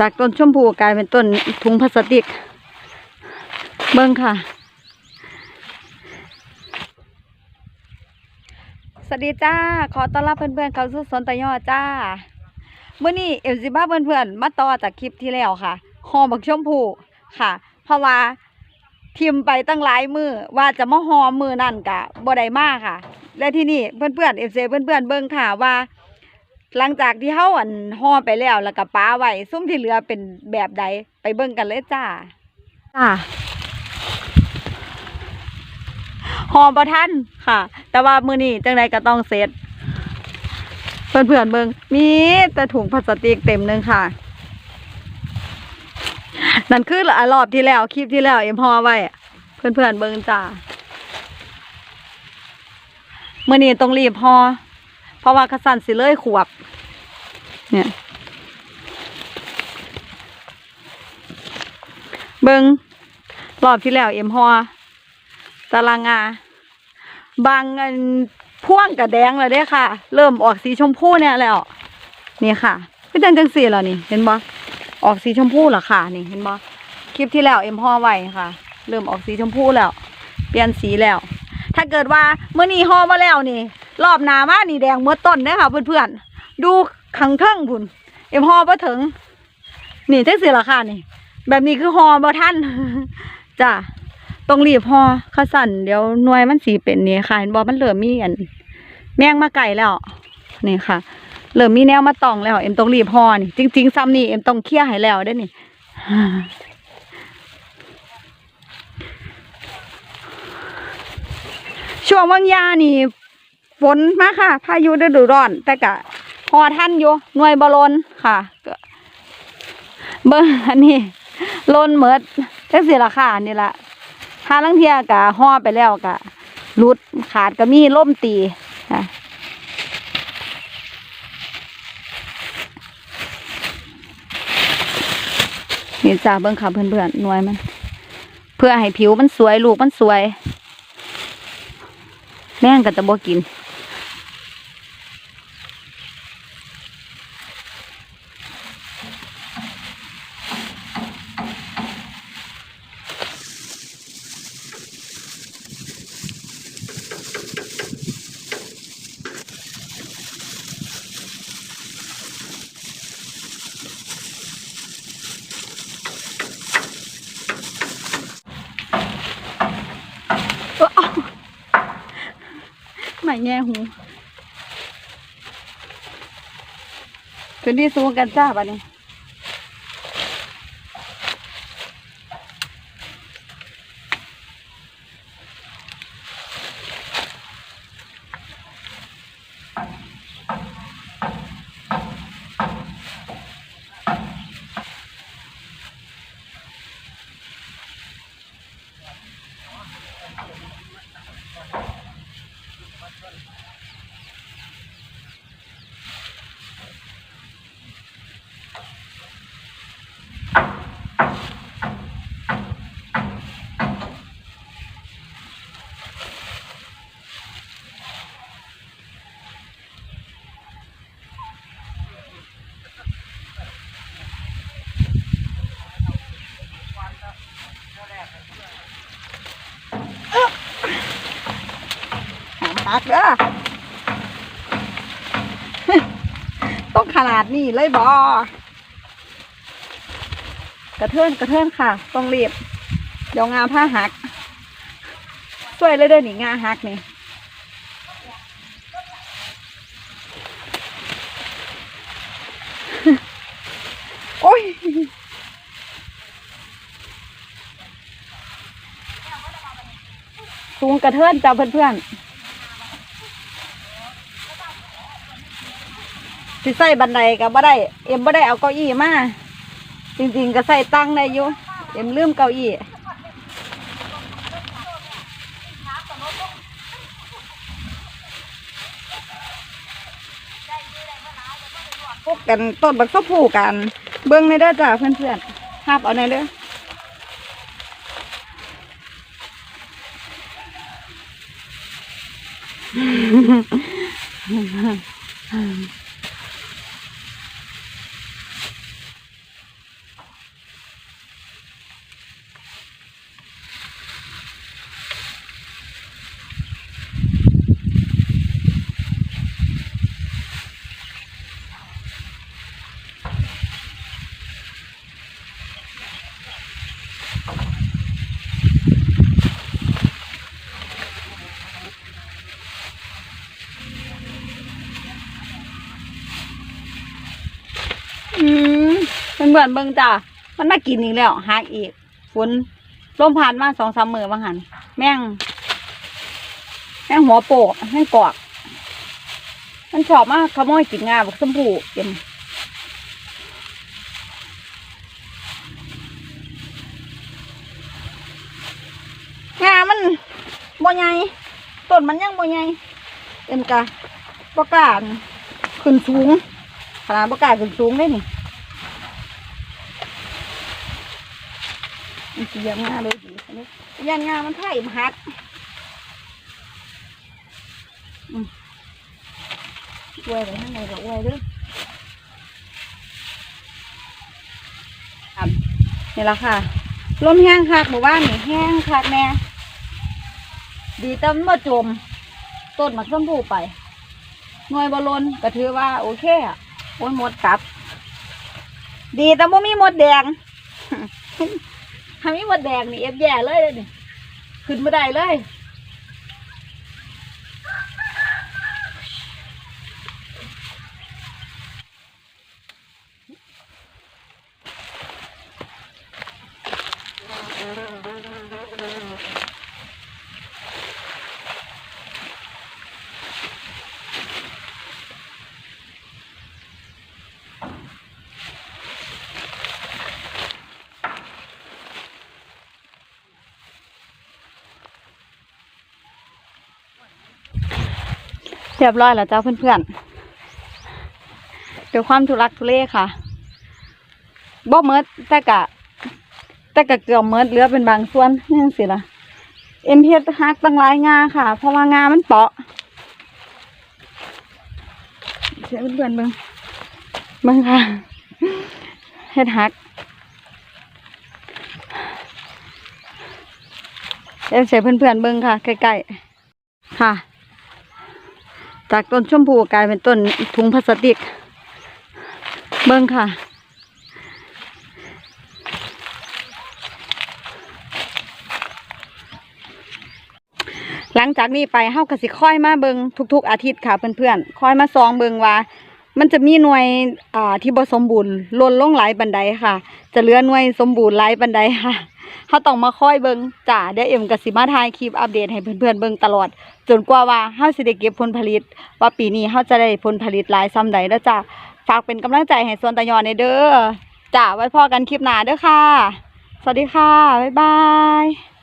จากต้นชมพูกลายเป็นต้นถุงพลาสติก เบิ้งค่ะ สวัสดีจ้า ขอต้อนรับเพื่อนๆเข้าสู่สนตะยอจ้าเมื่อนี้เอ็มสิบ้าเพื่อนๆมาต่อจากคลิปที่แล้วค่ะหอบักชมพูค่ะ เพราะว่าทิมไปตั้งหลายมือว่าจะมาหอมือนั่นกะบ่ได้มากค่ะ และที่นี่เพื่อนๆเอฟซีเพื่อนๆเบิ่งค่ะว่า หลังจากที่เฮาอันห่อไปแล้วแล้วก็ป้าไว้ซุ้มที่เหลือเป็นแบบใดไปเบิ่งกันเลยจ้าจ้าห่อบ่ทันค่ะ แต่ว่ามื้อนี้จังไดก็ต้องเสร็จเพื่อนๆเบิ่งมีแต่ถุงพลาสติกเต็มหนึงค่ะ นั่นคืออะรอบที่แล้วคลิปที่แล้วเอ็มห่อไว้อะเพื่อนๆเบิ่งจ้ามื้อนี้ต้องรีบห่อเพ ราะว่าขสันสิเลยขวบ เนี่ยเบิงรอบที่แล้วเอ็มฮอตารางงาบางอันพ่วงกับแดงแล้วเด้ค่ะ เริ่มออกสีชมพูเนี่ยแล้วนี่ค่ะก็จังจังสีแล้วนี่ เห็นบ่ออกสีชมพูแล้วค่ะ นี่เห็นบ่คลิปที่แล้วเอ็มฮอไว้ค่ะ เริ่มออกสีชมพูแล้ว เปลี่ยนสีแล้ว ถ้าเกิดว่าเมื่อนี้ฮอมาแล้วนี่ รอบหนามานี่แดงเมื่อต้นเด้อค่ะ เพื่อนๆ ดูขังเทิงพุ่นเอ็มฮอบ่ถึง นี่จังสิล่ะค่ะนี่ แบบนี้คือฮอบ่ทันจ้ะต้องรีบฮอขสั่นเดี๋ยวหน่วยมันสีเป็นนี่ค่ะเห็นบ่มันเริ่มมีอัน แมงมาไก่แล้ว นี่ค่ะเริ่มมีแนวมาตองแล้ว เอ็มต้องรีบฮอนี่ จริง ๆซ้ำนี่เอ็มต้องเคลียให้แล้วเด้นี่ช่วงวังยานี่ ฝนมาค่ะ พายุฤดูร้อน แต่กะฮอท่านอยู่หน่วยบอลนค่ะเบิ่งอันนี้ลนเหมิดจังสิละค่ะนี่ละหาลังเทียกะห่อไปแล้วกะรุดขาดก็มีล่มตีค่ะนี่จ้าเบิ่งค่ะเพื่อนๆหน่วยมัน เพื่อให้ผิวมันสวยลูกมันสวย แม่งก็จะบ่กิน ไม่แง่หูคืนที่สูงกันจ้าบัดนี้ กเด้อต้องขนาดนี้เลยบอกระเทือนกระเทือนค่ะ ต้องรีบเดี๋ยวงาผ้าหักสวยเลยเด้อนี่งาหักนี่โอ้ยสูงกระเทือนจ้าเพื่อนๆ สิใส่บันไดก็บ่ได้ เอ็มบ่ได้เอาเก้าอี้มาจริงๆก็ใส่ตั้งได้อยู่เอ็มลืมเก้าอี้พกกันต้นบักส้มผูกัน เบิ้องในเด้อจ้าเพื่อนๆหับเอาในเด้อ พื่อนเบิ่งจ้ามันมากินอีกแล้วหักอีกฝนลมผ่านมาสองสามมือว่าหันแม่ง แม่งหัวโปกแม่งกอก มันชอบมากขโมยกินงาบักสมพูเอ็มงามันบ่ใหญ่ต้นมันยังบ่ใหญ่เอ็มกะบ่กล้าขึ้นสูงขนาดบ่กล้าขึ้นสูงเลยนี่ มันเลี้ยงงาเลยดีนี้ยันงามันไผ่มันหักอวยไปข้างในก็อวยด้วยครับนี่แหละค่ะลมแห้งคักหมู่บ้านนี่แห้งคักแน่ดีแต้มนมาจมต้นมักส้มผูไปหน่วยบอลนก็ถือว่า โอเคอะโอ้ยหมดกลับ ดีแต่บ่มีหมดแดง ถ้ามีหมดแดงนี่เอฟแย่เลยเลยนี่ขึ้นมาได้เลย เรียบร้อยแล้วเจ้าเพื่อนๆเดี๋ยวความทุลักทุเลค่ะบ่เมิดแต่กะ แต่กะเกือบเมิดเหลือเป็นบางส่วนนี่จังสิล่ะเอ็มเพชรฮักตั้งหลายงาค่ะ เพราะว่างามันเปาะเสียเพื่อนๆบิ่งบิ่งค่ะเฮ็ดฮักเอ็มเสียเพื่อนๆเบิ่งค่ะใกล้ๆค่ะ จากต้นชมพูกลายเป็นต้นถุงพลาสติก เบิ้งค่ะ หลังจากนี้ไปเฮากสิค่อยมาเบิงทุก ๆ อาทิตย์ค่ะเพื่อนๆค่อยมาซองเบิงว่า มันจะมีหน่วยอ่าที่บ่สมบูรณ์ล่นลงหลายบันไดค่ะ จะเหลือหน่วยสมบูรณ์หลายบันไดค่ะเฮาต้องมาค่อยเบิงจ้าเดี๋ยวเอ็มก็สิมาถ่ายคลิปอัปเดตให้เพื่อนๆเบิงตลอด จนกว่าว่าเฮาสิได้เก็บผลผลิต ว่าปีนี้เฮาจะได้ผลผลิตหลายซ้ำใดแล้วจ้าฝากเป็นกำลังใจให้สวนตะยอนในเด้อจ้าไว้พอกันคลิปหน้าเด้อค่ะ สวัสดีค่ะ บ๊ายบาย